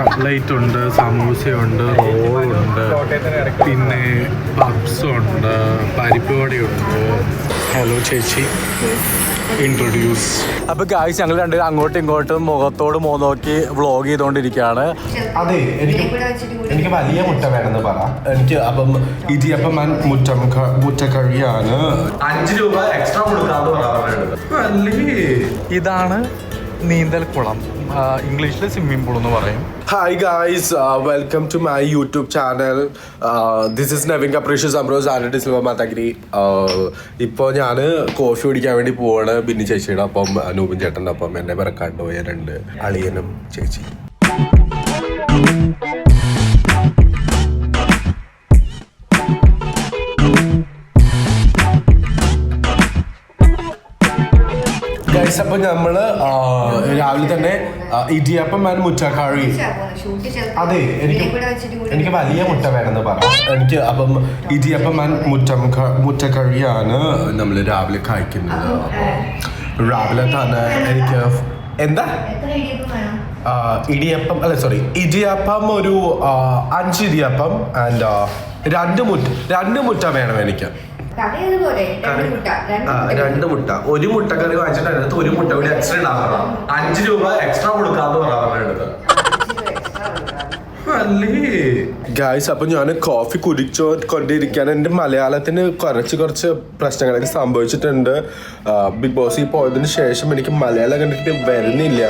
Cutlet ഉണ്ട് സമൂസയുണ്ട് റോളുണ്ട് പിന്നെ puffs ഉണ്ട് ഹലോ ചേച്ചി. ഇൻട്രൊഡ്യൂസ് അപ്പൊ ഗായ്സ് ഞങ്ങൾ രണ്ട് അങ്ങോട്ടും ഇങ്ങോട്ടും മുഖത്തോട് മോ നോക്കി വ്ളോഗ് ചെയ്തുകൊണ്ടിരിക്കുകയാണ് അതെ എനിക്ക് എനിക്ക് വലിയ മുട്ട വേണമെന്ന് പറ. എനിക്ക് അപ്പം ഇടിയപ്പം മുട്ട മുട്ടക്കറിയാണ് അഞ്ച് രൂപ എക്സ്ട്രാ കൊടുക്കാന്ന് പറയാറുണ്ട് ഇതാണ് നീന്തൽ കുളം ഇംഗ്ലീഷിൽ സ്വിമ്മിംഗ് പൂൾ എന്ന് പറയും. Hi guys welcome to my YouTube channel this is Navin Capricious Ambrose and Silva Mathagiri ഇപ്പോൾ ഞാൻ കോഫി കുടിക്കാൻ വേണ്ടി പോവാണ് ബിന്നി ചേച്ചിയുടെ ഒപ്പം അനൂപൻ ചേട്ടന്റെ ഒപ്പം. എന്നെ പിറക്കാണ്ട് പോയ രണ്ട് അളിയനും ചേച്ചി ഗൈസ് നമ്മൾ നമ്മൾ രാവിലെ തന്നെ ഇടിയപ്പം ആൻഡ് മുറ്റക്കാഴി അതെ എനിക്ക് എനിക്ക് വലിയ മുട്ട വേണമെന്ന് പറ എനിക്ക് അപ്പം ഇടിയപ്പം ആൻഡ് മുറ്റ മുറ്റക്കഴിയാണ് നമ്മൾ രാവിലെ കഴിക്കുന്നത്. രാവിലെ തന്നെ എനിക്ക് എന്താ? ഇടിയപ്പം അല്ല സോറി ഇടിയപ്പം ഒരു അഞ്ച് ഇടിയപ്പം ആൻഡ് രണ്ട് മുറ്റ രണ്ട് മുറ്റ വേണം എനിക്ക്. രണ്ട് മുട്ട ഒരു മുട്ടക്കറി വാങ്ങിച്ചിട്ട് ഒരു മുട്ട കൂടി എക്സ്ട്രാ ഉണ്ടാക്കണം. അഞ്ച് രൂപ എക്സ്ട്രാ കൊടുക്കാന്ന് പറയാറുണ്ട് ഗായ്സ് അപ്പൊ ഞാൻ കോഫി കുടിച്ചോ കൊണ്ടിരിക്കാൻ എന്റെ മലയാളത്തിന് കുറച്ച് കുറച്ച് പ്രശ്നങ്ങളൊക്കെ സംഭവിച്ചിട്ടുണ്ട്. ബിഗ് ബോസിൽ പോയതിന് ശേഷം എനിക്ക് മലയാളം കണ്ടിട്ട് വരുന്നില്ല.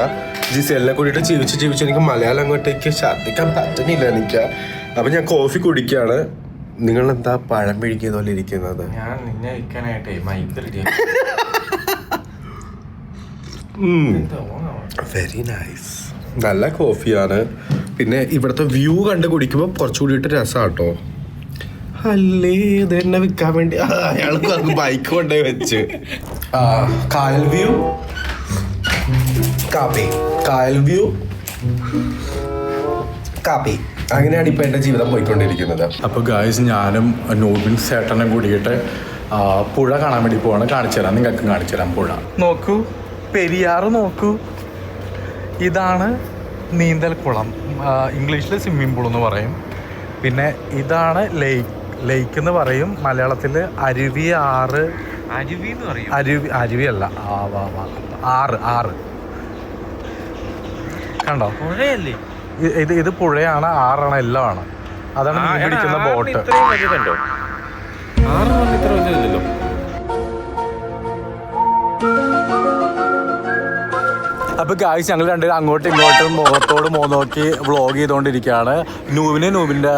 ജിസെല്ലിനെ കൂടിയിട്ട് ജീവിച്ച് ജീവിച്ച് എനിക്ക് മലയാളം അങ്ങോട്ടേക്ക് ഛർദ്ദിക്കാൻ പറ്റുന്നില്ല എനിക്ക്. അപ്പൊ ഞാൻ കോഫി കുടിക്കുകയാണ് നിങ്ങൾ എന്താ പഴം പിഴിക്കുന്ന പോലെ ഇരിക്കുന്നത്? ഞാൻ നിന്നെ വയ്ക്കാനായിട്ടേ മൈക്ക് റെഡി വെരി നൈസ് നല്ല കോഫിയാണ്. പിന്നെ ഇവിടുത്തെ വ്യൂ കണ്ട് കുടിക്കുമ്പോൾ കുറച്ചുകൂടിയിട്ട് രസമാട്ടോ അല്ലേ ഇത് എന്നെ വിൽക്കാൻ വേണ്ടി. അയാൾക്ക് ബൈക്ക് കൊണ്ടേ വെച്ച്. ആ, കായൽ വ്യൂ കാപ്പി. കായൽ വ്യൂ കാപ്പി. അങ്ങനെയാണ് ഇപ്പൊ എന്റെ ജീവിതം പോയിക്കൊണ്ടിരിക്കുന്നത്. അപ്പോൾ ഗായ്സ് ഞാനും നോബിൻ ചേട്ടനും കൂടിയിട്ട് പുഴ കാണാൻ വേണ്ടി പോവാണ്. കാണിച്ചു തരാം. നിങ്ങൾക്ക് കാണിച്ചു തരാം പുഴ. നോക്കൂ. പെരിയാറ് നോക്കൂ. ഇതാണ് നീന്തൽ കുളം. ഇംഗ്ലീഷിൽ സ്വിമ്മിംഗ് പൂൾ എന്ന് പറയും. പിന്നെ ഇതാണ് ലേക്ക് ലേക്ക് എന്ന് പറയും. മലയാളത്തിൽ അരുവി ആറ്. അരുവി എന്ന് പറയും. അരുവി അരുവി അല്ല. ആ വാ വാ. ആറ് ആറ്. കണ്ടോ? പുഴയല്ലേ? ഇത് ഇത് പുഴയാണ് ആറാണ് എല്ലാമാണ് അതാണ് മീൻ പിടിക്കുന്ന ബോട്ട്. അപ്പൊ ഇത്ര അപ്പോൾ ഗായ്സ് ഞങ്ങൾ രണ്ടുപേരും അങ്ങോട്ടും ഇങ്ങോട്ടും മുഖത്തോട് മുഖം നോക്കി വ്ളോഗ് ചെയ്തുകൊണ്ടിരിക്കുകയാണ് നൂബിന് നൂബിന്റെ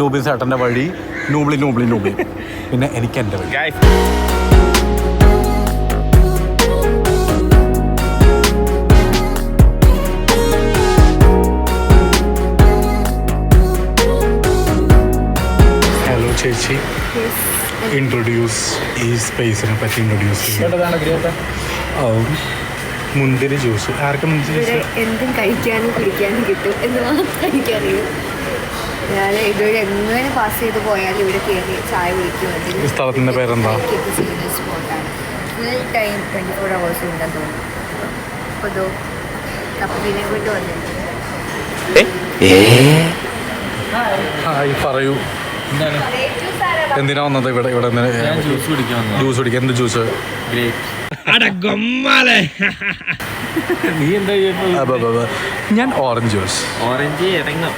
നൂബിൻ ചേട്ടന്റെ വഴി. നൂബ്ലി നൂബ്ലി നൂബി പിന്നെ എനിക്ക് എന്റെ വഴി. ചേച്ചി ഇൻട്രൊഡ്യൂസ് ഈ സ്പേസിനെ പറ്റി ഇൻട്രൊഡ്യൂസ് ചെയ്യും. മുന്തിരി ജ്യൂസ് ആർക്കും മുന്തിരി ജ്യൂസ് എന്തും കഴിക്കാനും കുടിക്കാനും കിട്ടും എന്ന് മാത്രം എനിക്കറിയൂ. ഞാൻ ഇതുവരെ എങ്ങനെ പാസ് ചെയ്ത് പോയാലും ഇവിടെ കയറി ചായ കുടിക്കും പേരെന്താ? സ്പോട്ടാണ് full time twenty four hours ഉണ്ടെന്ന് തോന്നുന്നു. അപ്പോൾ ഇതോ അപ്പോൾ ഇതിനെ കൊണ്ട് വന്നിട്ടുണ്ട് ഹായ് പറയൂ. എന്തിനാ വന്നത് ഇവിടെ ഇവിടെ ജ്യൂസ് കുടിക്കാൻ ജ്യൂസ് കുടിക്കാൻ എന്ത് ജ്യൂസ്? നീ എന്താ ഞാൻ ഓറഞ്ച് ജ്യൂസ്. ഓറഞ്ച് ഇറങ്ങാം.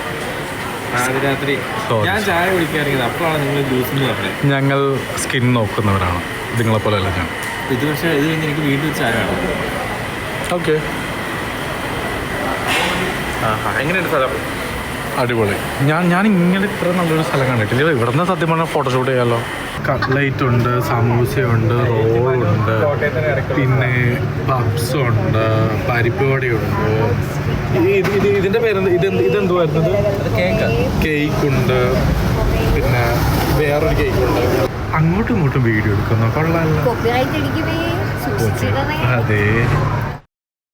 Sorry. ഞാൻ ചായ അപ്പോഴാണ് നിങ്ങൾ ജ്യൂസ് എന്ന് പറഞ്ഞത്. ഞങ്ങൾ സ്കിൻ നോക്കുന്നവരാണ്. നിങ്ങളെ പോലെ അല്ല ഞാൻ. ഇത് പക്ഷേ ഇത് കഴിഞ്ഞ് എനിക്ക് വീട്ടിൽ ചായ വേണം. ഓക്കെ. എങ്ങനെയുണ്ട് സ്ഥലം? അടിപൊളി. ഞാൻ ഞാൻ ഇങ്ങനെ ഇത്ര നല്ലൊരു സ്ഥലം കണ്ടിട്ടില്ല. ഇവിടെ നിന്ന് സത്യം പറഞ്ഞാൽ ഫോട്ടോഷൂട്ട് ചെയ്യാമല്ലോ കട്ട്ലൈറ്റ് ഉണ്ട് സമൂസയുണ്ട് റോളുണ്ട് പിന്നെ പബ്സ് ഉണ്ട് പരിപ്പുവടയുണ്ട് ഇത് പേര് ഇത് ഇതെന്തുവായിരുന്നത് കേക്ക് കേക്ക് ഉണ്ട്. പിന്നെ വേറൊരു കേക്ക് ഉണ്ട്. അങ്ങോട്ടും ഇങ്ങോട്ടും വീഡിയോ എടുക്കുന്നു. കൊള്ളാമല്ലോ സൂക്ഷിച്ചിടണേ അതെ.